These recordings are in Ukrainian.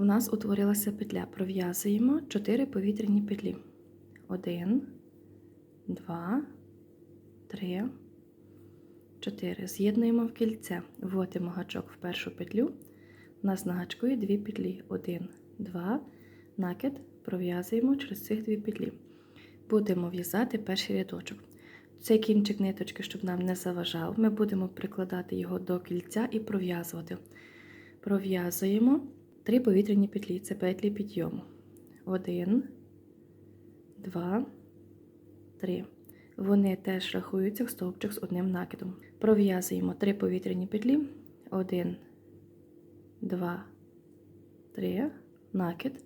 У нас утворилася петля. Пров'язуємо 4 повітряні петлі. 1, 2, 3, 4. З'єднуємо в кільце. Вводимо гачок в першу петлю. У нас на гачку є 2 петлі. 1, 2, накид. Пров'язуємо через цих 2 петлі. Будемо в'язати перший рядочок. Цей кінчик ниточки, щоб нам не заважав, ми будемо прикладати його до кільця і пров'язувати. Пров'язуємо три повітряні петлі. Це петлі підйому. Один, два, три. Вони теж рахуються в стовпчик з одним накидом. Пров'язуємо три повітряні петлі. Один, два, три. Накид.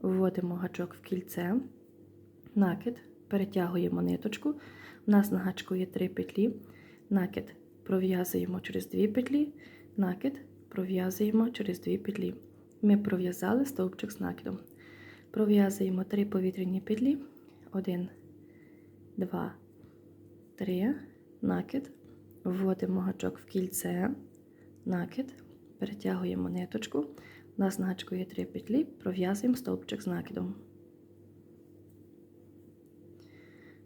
Вводимо гачок в кільце. Накид. Перетягуємо ниточку. У нас на гачку є три петлі. Накид пров'язуємо через дві петлі. Накид пров'язуємо через дві петлі. Ми пров'язали стовпчик з накидом. Пров'язуємо три повітряні петлі. Один, два, три. Накид. Вводимо гачок в кільце. Накид. Перетягуємо ниточку. У нас на гачку є три петлі. Пров'язуємо стовпчик з накидом.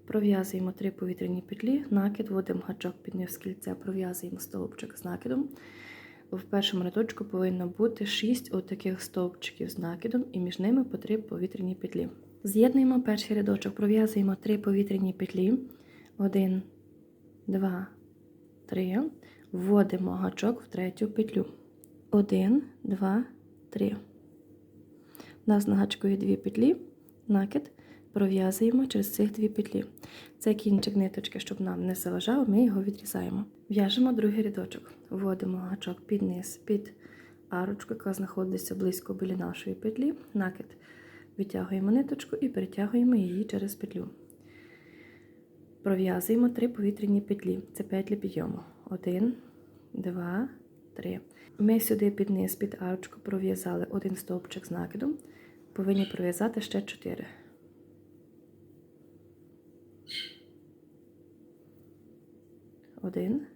Пров'язуємо три повітряні петлі, накид, вводимо гачок під низ кільця, пров'язуємо стовпчик з накидом. В першому рядочку повинно бути 6 отаких стовпчиків з накидом і між ними по 3 повітряні петлі. З'єднуємо перший рядочок, пров'язуємо 3 повітряні петлі. 1, 2, 3. Вводимо гачок в третю петлю. 1, 2, 3. У нас на гачку є 2 петлі, накид пров'язуємо через цих дві петлі. Це кінчик ниточки, щоб нам не заважав, ми його відрізаємо. В'яжемо другий рядочок. Вводимо гачок під низ, під арочку, яка знаходиться близько біля нашої петлі. Накид витягуємо ниточку і перетягуємо її через петлю. Пров'язуємо три повітряні петлі. Це петлі підйому. Один, два, три. Ми сюди під низ, під арочку пров'язали один стовпчик з накидом. Повинні пров'язати ще чотири. Один.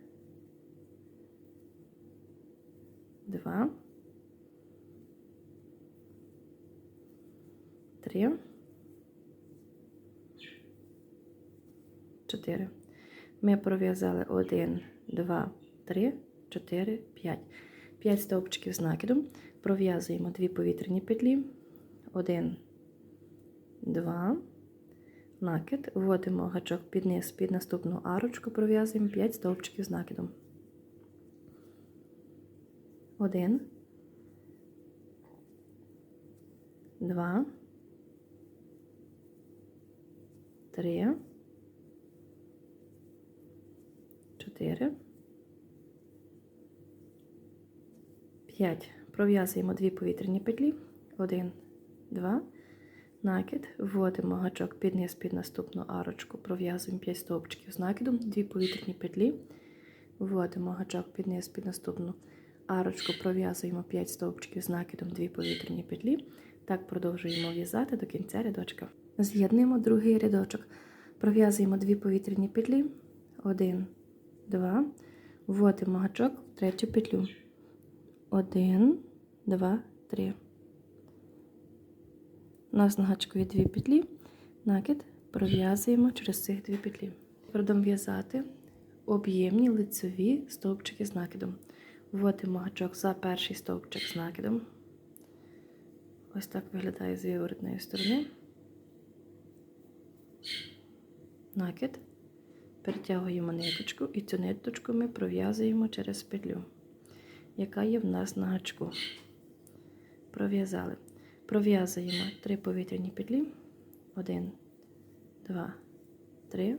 Два. Три. Чотири. Ми пров'язали один, два, три, чотири, п'ять. П'ять стовпчиків з накидом. Пров'язуємо дві повітряні петлі. Один, два накид, вводимо гачок під низ під наступну арочку, пров'язуємо 5 стовпчиків з накидом. Один, два, три, чотири, п'ять. Пров'язуємо дві повітряні петлі. Один, два, накид, вводимо гачок під низ під наступну арочку, пров'язуємо 5 стовпчиків з накидом, 2 повітряні петлі, вводимо гачок під низ під наступну арочку, пров'язуємо 5 стовпчиків з накидом, 2 повітряні петлі. Так продовжуємо в'язати до кінця рядочка. З'єднуємо другий рядочок, пров'язуємо 2 повітряні петлі, 1, 2, вводимо гачок в третю петлю. 1, 2, 3. У нас на гачку є дві петлі, накид пров'язуємо через цих дві петлі. Продам в'язати об'ємні лицеві стовпчики з накидом. Вводимо гачок за перший стовпчик з накидом. Ось так виглядає з виворотної сторони. Накид. Перетягуємо ниточку і цю ниточку ми пров'язуємо через петлю, яка є в нас на гачку. Пров'язали. Пров'язуємо три повітряні петлі. Один, два, три.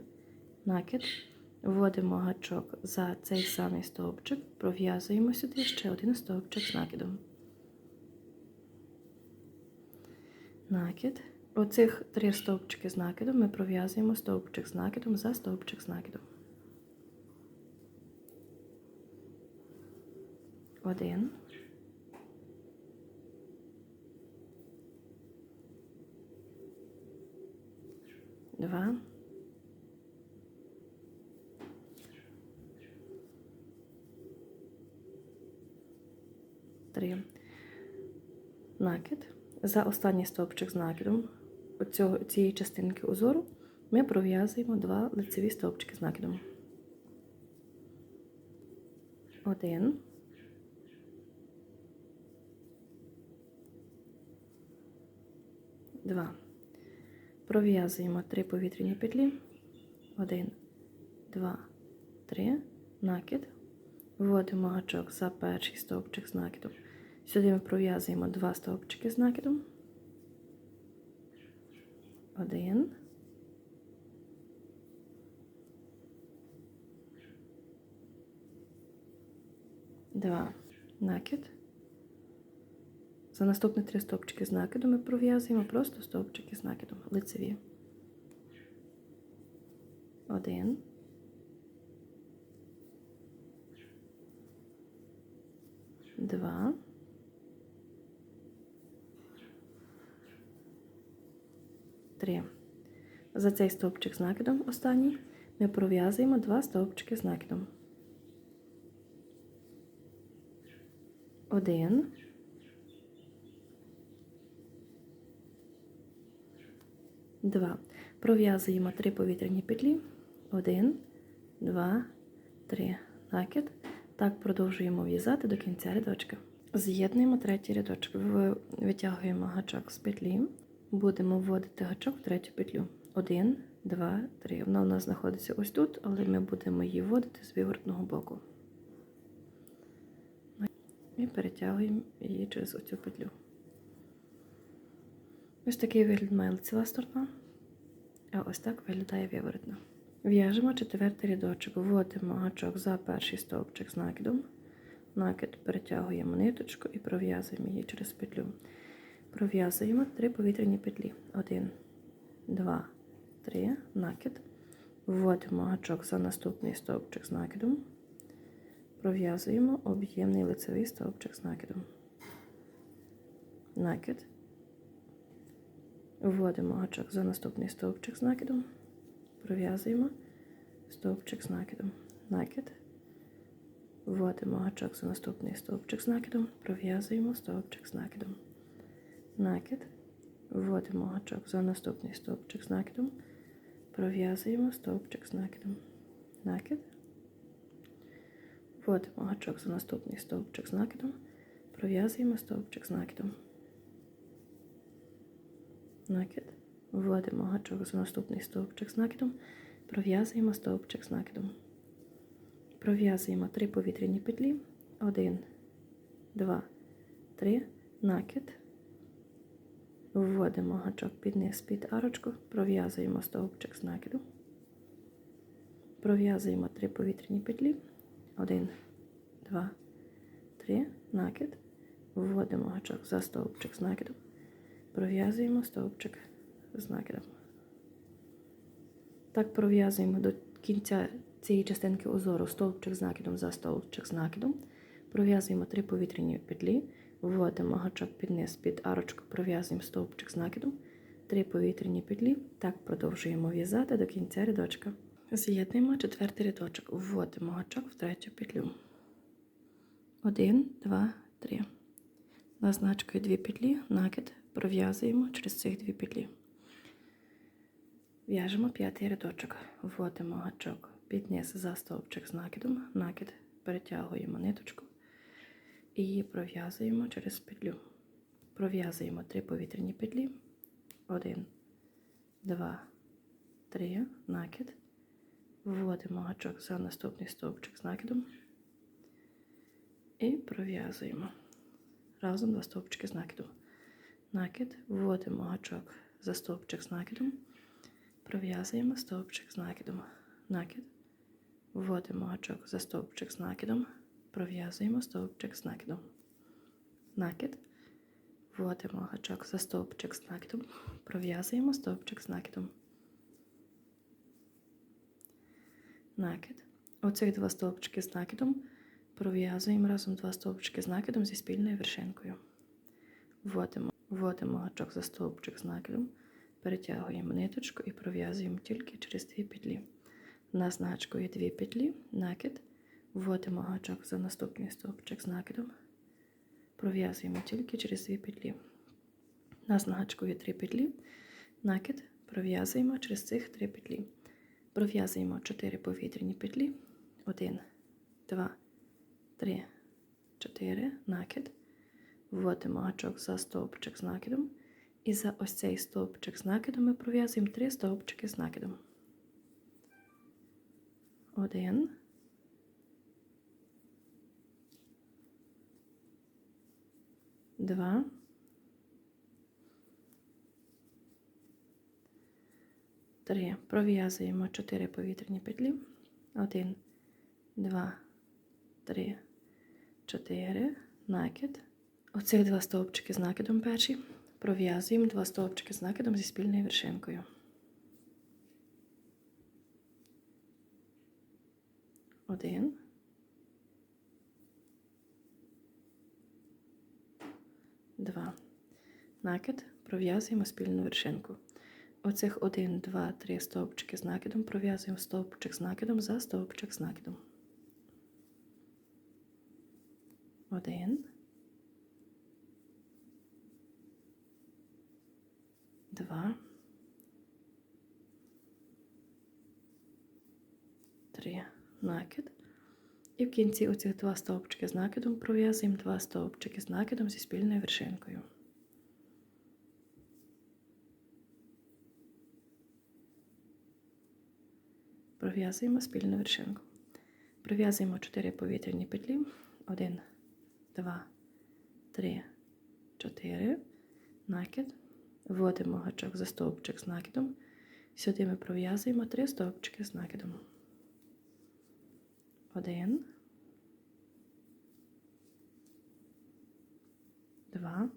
Накид. Вводимо гачок за цей самий стовпчик, пров'язуємо сюди ще один стовпчик з накидом. Накид. Оцих три стовпчики з накидом ми пров'язуємо стовпчик з накидом за стовпчик з накидом. Один. Два. Три. накид. За останній стовпчик з накидом оцього, цієї частинки узору ми пров'язуємо два лицеві стовпчики з накидом. Один. Два. Пров'язуємо три повітряні петлі. Один, два, три. Накид. Вводимо гачок за перший стовпчик з накидом. Сюди ми пров'язуємо два стовпчики з накидом. Один. Два. Накид. За наступні три стовпчики з накидом ми пров'язуємо просто стовпчики з накидом. Лицеві. Один. Два. Три. За цей стовпчик з накидом останній ми пров'язуємо два стовпчики з накидом. Один. Два. Пров'язуємо три повітряні петлі. Один, два, три. Накид. Так продовжуємо в'язати до кінця рядочка. З'єднуємо третій рядочок. Витягуємо гачок з петлі. Будемо вводити гачок в третю петлю. Один, два, три. Вона у нас знаходиться ось тут, але ми будемо її вводити з виворотного боку. І перетягуємо її через оцю петлю. Ось такий вигляд має лицева сторона, а ось так виглядає виворотна. В'яжемо четвертий рядочок, вводимо гачок за перший стовпчик з накидом. Накид перетягуємо ниточку і пров'язуємо її через петлю. Пров'язуємо три повітряні петлі. Один, два, три, накид. Вводимо гачок за наступний стовпчик з накидом. Пров'язуємо об'ємний лицевий стовпчик з накидом. Накид. Вводимо гачок за наступний стовпчик з накидом. Пров'язуємо стовпчик з накидом. Накид. Вводимо гачок за наступний стовпчик з накидом. Пров'язуємо стовпчик з накидом. Накид. Вводимо гачок за наступний стовпчик з накидом. Пров'язуємо стовпчик з накидом. Накид. Вводимо гачок за наступний стовпчик з накидом. Пров'язуємо стовпчик з накидом. Накид. Вводимо гачок за наступний стовпчик з накидом. Пров'язуємо стовпчик з накидом. Пров'язуємо три повітряні петлі. Один, два, три. Накид. Вводимо гачок під низ під арочку. Пров'язуємо стовпчик з накиду. Пров'язуємо три повітряні петлі. Один, два, три. Накид. Вводимо гачок за стовпчик з накидом. Пров'язуємо стовпчик з накидом. Так пров'язуємо до кінця цієї частинки узору стовпчик з накидом за стовпчик з накидом. Пров'язуємо три повітряні петлі, вводимо гачок під низ під арочку, пров'язуємо стовпчик з накидом, три повітряні петлі. Так продовжуємо в'язати до кінця рядочка. З'єднуємо четвертий рядочок, вводимо гачок в третю петлю. Один, два, три. Назначкою дві петлі, накид пров'язуємо через цих дві петлі. В'яжемо п'ятий рядочок, вводимо гачок під низ за стовпчик з накидом, накид перетягуємо ниточку і пров'язуємо через петлю. Пров'язуємо три повітряні петлі. Один, два, три, накид. Вводимо гачок за наступний стовпчик з накидом і пров'язуємо разом два стовпчики з накидом. Накид, вводимо гачок за стовпчик з накидом, пров'язуємо стовпчик з накидом. Накид, вводимо гачок за стовпчик з накидом, пров'язуємо стовпчик з накидом. Накид, вводимо гачок за стовпчик з накидом, пров'язуємо стовпчик з накидом. Накид. Оцих два стовпчики з накидом пров'язуємо разом два стовпчики з накидом зі спільною вершинкою. Вводимо, вводимо гачок за стовпчик з накидом, перетягуємо ниточку і пров'язуємо тільки через дві петлі. У нас на гачку є дві петлі, накид, вводимо гачок за наступний стовпчик з накидом, пров'язуємо тільки через дві петлі. нас на гачку є 3 петлі, накид пров'язуємо через цих 3 петлі. Пров'язуємо 4 повітряні петлі. 1, 2, 3, 4, накид. Вводимо гачок за стовпчик з накидом. І за ось цей стовпчик з накидом ми пров'язуємо 3 стовпчики з накидом. 1, Два. Три. Пров'язуємо чотири повітряні петлі. Один, два, три, чотири. Накид. Оцих два стовпчики з накидом перші. Пров'язуємо два стовпчики з накидом зі спільною вершинкою. Один. Два. Накид пров'язуємо спільну вершинку. Оцих 1, 2, 3 стовпчики з накидом пров'язуємо стовпчик з накидом за стовпчик з накидом. Один. Два. Три. Накид. І в кінці оцих два стовпчики з накидом пров'язуємо два стовпчики з накидом зі спільною вершинкою. Пров'язуємо спільну вершинку. Пров'язуємо 4 повітряні петлі. 1, 2, 3, 4. Накид. Вводимо гачок за стовпчик з накидом. Сюди ми пров'язуємо 3 стовпчики з накидом. 1, 2,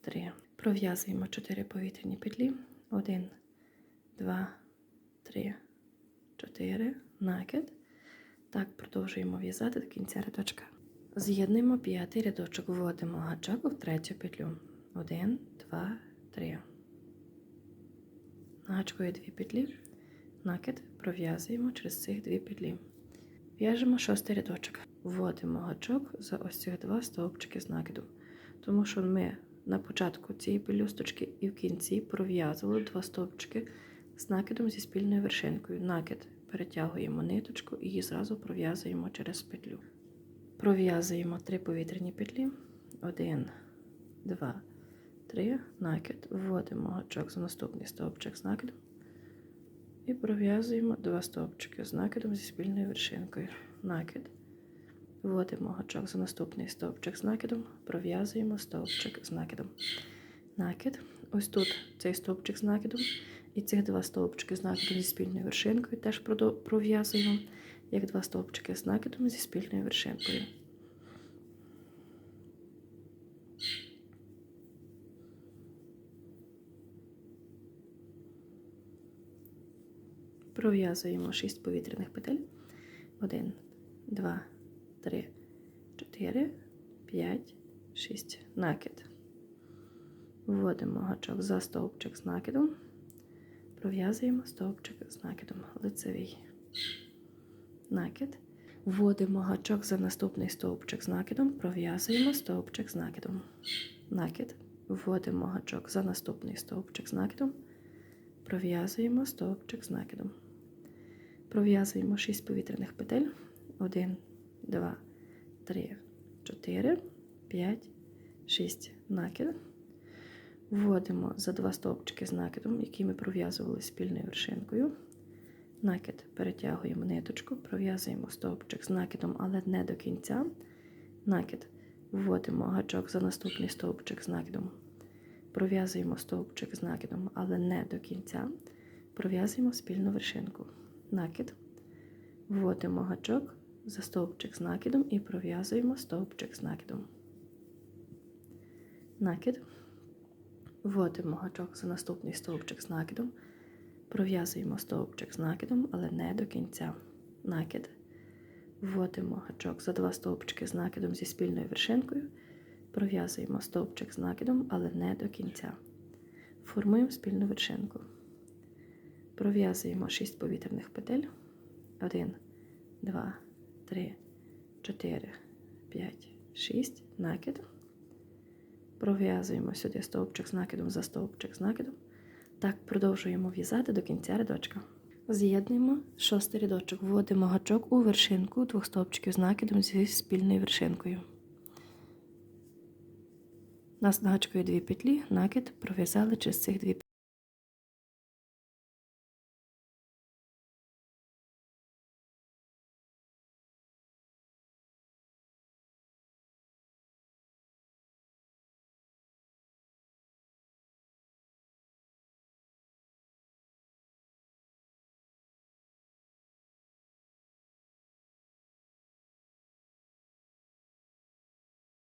3. Пров'язуємо 4 повітряні петлі. 1, 2, 3, 4. Накид. Так, продовжуємо в'язати до кінця рядочка. З'єднуємо п'ятий рядочок, вводимо гачок в третю петлю. 1, 2, 3. На дві петлі. Накид пров'язуємо через цих дві петлі. В'яжемо шостий рядочок. Вводимо гачок за ось цих два стовпчики з накиду. Тому що ми на початку цієї пелюсточки і в кінці пров'язували два стовпчики з накидом зі спільною вершинкою. Накид перетягуємо ниточку і її зразу пров'язуємо через петлю. Пров'язуємо три повітряні петлі. Один, два, три. Накид. Вводимо гачок за наступний стовпчик з накидом. І пров'язуємо два стовпчики з накидом зі спільною вершинкою. Накид. Вводимо гачок за наступний стовпчик з накидом, пров'язуємо стовпчик з накидом. Накид. Ось тут цей стовпчик з накидом. І цих два стовпчики з накидом зі спільною вершинкою теж пров'язуємо, як два стовпчики з накидом зі спільною вершинкою. Пров'язуємо 6 повітряних петель. 1, 2, 3, 4, 5, 6. Накид. Вводимо гачок за стовпчик з накидом. Пров'язуємо стовпчик з накидом лицевий. Накид. Вводимо гачок за наступний стовпчик з накидом. Пров'язуємо стовпчик з накидом. Накид. Вводимо гачок за наступний стовпчик з накидом. Пров'язуємо стовпчик з накидом. Пров'язуємо 6 повітряних петель. 1, 2, 3, 4, 5, 6. Накид. Вводимо за два стовпчики з накидом, які ми пров'язували спільною вершинкою. Накид перетягуємо ниточку, пров'язуємо стовпчик з накидом, але не до кінця. Накид. Вводимо гачок за наступний стовпчик з накидом. Пров'язуємо стовпчик з накидом, але не до кінця. Пров'язуємо спільну вершинку. Накид. Вводимо гачок за стовпчик з накидом і пров'язуємо стовпчик з накидом. Накид. Вводимо гачок за наступний стовпчик з накидом. Пров'язуємо стовпчик з накидом, але не до кінця. Накид. Вводимо гачок за два стовпчики з накидом зі спільною вершинкою. Пров'язуємо стовпчик з накидом, але не до кінця. Формуємо спільну вершинку. Пров'язуємо 6 повітряних петель. 1, 2, 3, 4, 5, 6, накид. Пров'язуємо сюди стовпчик з накидом за стовпчик з накидом. Так продовжуємо в'язати до кінця рядочка. З'єднуємо шостий рядочок, вводимо гачок у вершинку двох стовпчиків з накидом зі спільною вершинкою. У нас гачкою дві петлі, накид пров'язали через цих дві петлі.